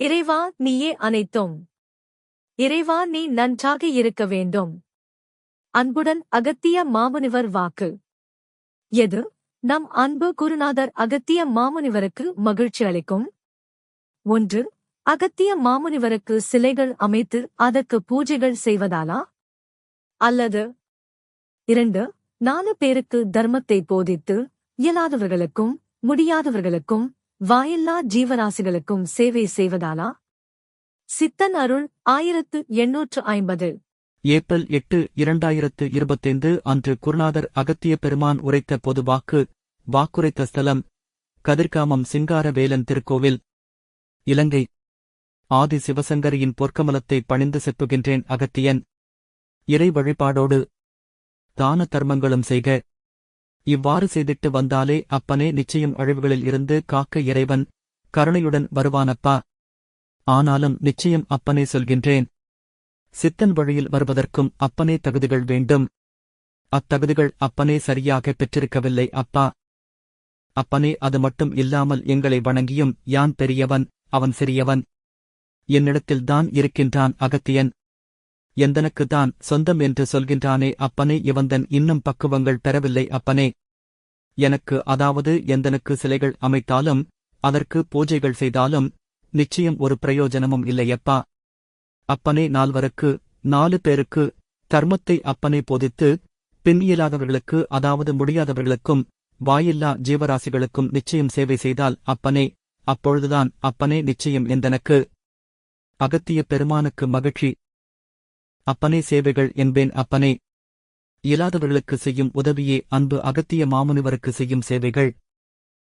இறைவா நீயே அனைத்தும். இறைவா நீ நன்றாக இருக்க வேண்டும். அன்புடன் அகத்திய மாமுனிவர் வாக்கு. எது? நம் அன்பு குருநாதர் அகத்திய மாமுனிவருக்கு மகிழ்ச்சி அளிக்கும். ஒன்று அகத்திய மாமுனிவருக்கு சிலைகள் அமைத்து அதற்கு பூஜைகள் செய்வதாலா? அல்லது இரண்டு நாலு பேருக்கு தர்மத்தை போதித்து இயலாதவர்களுக்கும் முடியாதவர்களுக்கும் வாயில்லா ஜீவராசிகளுக்கும் சேவை செய்வதாலா? சித்தன் அருள் ஆயிரத்து எண்ணூற்று ஐம்பது. ஏப்ரல் எட்டு இரண்டாயிரத்து இருபத்தைந்து அன்று குருநாதர் அகத்திய பெருமான் உரைத்த பொது வாக்கு வாக்குரைத்த ஸ்தலம் கதிர்காமம் சிங்காரவேலன் திருக்கோவில். இலங்கை. ஆதி சிவசங்கரியின் பொற்கமலத்தை பணிந்து செப்புகின்றேன் அகத்தியன். இறை வழிபாடோடு தான தர்மங்களும் செய்க. இவ்வாறு செய்திட்டு வந்தாலே அப்பனே நிச்சயம் அழிவுகளில் இருந்து காக்க இறைவன் கருணையுடன் வருவானப்பா. ஆனாலும் நிச்சயம் அப்பனே சொல்கின்றேன். சித்தன் வழியில் வருவதற்கும் அப்பனே தகுதிகள் வேண்டும். அத்தகுதிகள் அப்பனே சரியாக பெற்றிருக்கவில்லை அப்பா. அப்பனே அது மட்டும் இல்லாமல் எங்களை வணங்கியும் யான் பெரியவன் அவன் சிறியவன். என்னிடத்தில்தான் இருக்கின்றான் அகத்தியன். எந்தனுக்குத்தான் சொந்தம் என்று சொல்கின்றானே அப்பனே இவந்தன் இன்னும் பக்குவங்கள் பெறவில்லை அப்பனே. எனக்கு அதாவது எந்தனுக்கு சிலைகள் அமைத்தாலும் அதற்கு பூஜைகள் செய்தாலும் நிச்சயம் ஒரு பிரயோஜனமும் இல்லையப்பா. அப்பனே நால்வருக்கு நாலு பேருக்கு தர்மத்தை அப்பனே போதித்து பின் இயலாதவர்களுக்கு அதாவது முடியாதவர்களுக்கும் வாயில்லா ஜீவராசிகளுக்கும் நிச்சயம் சேவை செய்தால் அப்பனே அப்பொழுதுதான் அப்பனே நிச்சயம் எந்தனக்கு. அகத்திய பெருமானுக்கு மகிழ்ச்சி. அப்பனே சேவைகள் என்பேன் அப்பனே. இயலாதவர்களுக்கு செய்யும் உதவியே அன்பு அகத்திய மாமுனிவருக்கு செய்யும் சேவைகள்.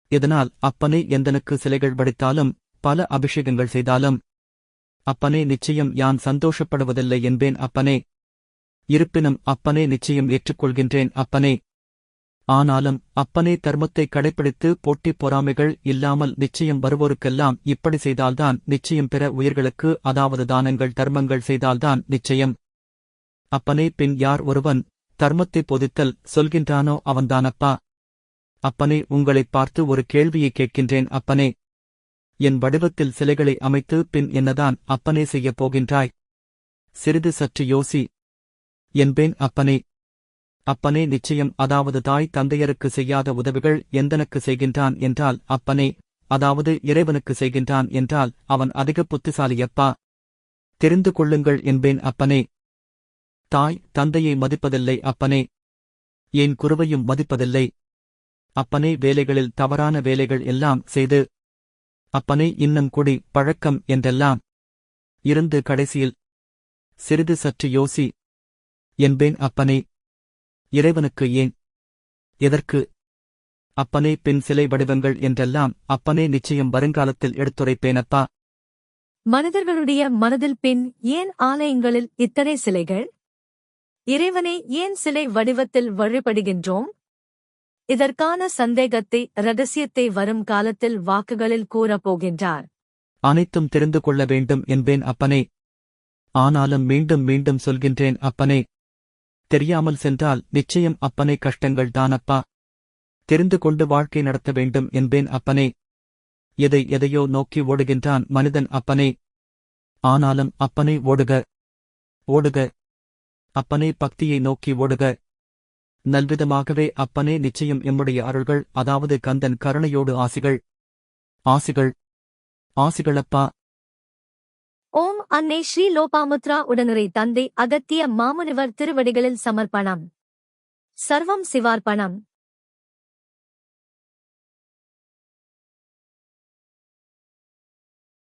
இதனால் அப்பனே எந்தனுக்கு சிலைகள் வடித்தாலும் பல அபிஷேகங்கள் செய்தாலும். அப்பனே நிச்சயம் யான் சந்தோஷப்படுவதில்லை என்பேன் அப்பனே. இருப்பினும் அப்பனே நிச்சயம் ஏற்றுக்கொள்கின்றேன் அப்பனே. ஆனாலும் அப்பனே தர்மத்தை கடைப்பிடித்து போட்டிப் பொறாமைகள் இல்லாமல் நிச்சயம் வருவோருக்கெல்லாம் இப்படி செய்தால்தான் நிச்சயம் பிற உயிர்களுக்கு அதாவது தானங்கள் தர்மங்கள் செய்தால்தான் நிச்சயம். அப்பனே பின் யார் ஒருவன் தர்மத்தை பொதித்தல் சொல்கின்றானோ அவன்தானப்பா? அப்பனே உங்களைப் பார்த்து ஒரு கேள்வியை கேட்கின்றேன் அப்பனே. என் வடிவத்தில் சிலைகளை அமைத்து பின் என்னதான் அப்பனே செய்யப் போகின்றாய்? சிறிது சற்று யோசி. என்பேன் அப்பனே. அப்பனே நிச்சயம் அதாவது தாய் தந்தையருக்கு செய்யாத உதவிகள் எந்தனுக்கு செய்கின்றான் என்றால் அப்பனே அதாவது இறைவனுக்கு செய்கின்றான் என்றால் அவன் அதிக புத்திசாலியப்பா? தெரிந்து கொள்ளுங்கள் என்பேன் அப்பனே. தாய் தந்தையை மதிப்பதில்லை அப்பனே. என் குருவையும் மதிப்பதில்லை. அப்பனே வேலைகளில் தவறான வேலைகள் எல்லாம் செய்து. அப்பனே இன்னும் குடி பழக்கம் என்றெல்லாம். இருந்து கடைசியில். சிறிது சற்று யோசி. என்பேன் அப்பனே. இறைவனுக்கு ஏன்? எதற்கு? அப்பனே பின் சிலை வடிவங்கள் என்றெல்லாம் அப்பனே நிச்சயம் வருங்காலத்தில் எடுத்துரைப்பேனப்பா மனிதர்களுடைய மனதில் பின் ஏன் ஆலயங்களில் இத்தனை சிலைகள்? இறைவனை ஏன் சிலை வடிவத்தில் வழிபடுகின்றோம்? இதற்கான சந்தேகத்தை ரகசியத்தை வரும் காலத்தில் வாக்குகளில் கூறப் போகின்றார். அனைத்தும் தெரிந்து கொள்ள வேண்டும் என்பேன் அப்பனே. ஆனாலும் மீண்டும் மீண்டும் சொல்கின்றேன் அப்பனே. தெரியாமல் சென்றால் நிச்சயம் அப்பனை கஷ்டங்கள் தானப்பா தெரிந்து கொண்டு வாழ்க்கை நடத்த வேண்டும் என்பேன் அப்பனே. எதை எதையோ நோக்கி ஓடுகின்றான் மனிதன் அப்பனே. ஆனாலும் அப்பனை ஓடுக. ஓடுக. அப்பனே பக்தியை நோக்கி ஓடுக. நல்விதமாகவே அப்பனே நிச்சயம் எம்முடைய அருள்கள் அதாவது கந்தன் கருணையோடு ஆசிகள். ஆசிகள். ஆசிகளப்பா. ஓம் அன்னை ஸ்ரீ லோபாமுத்ரா உடனுரை தந்தை அகத்திய மாமுனிவர் திருவடிகளில் சமர்ப்பணம். சர்வம் சிவார்ப்பணம்.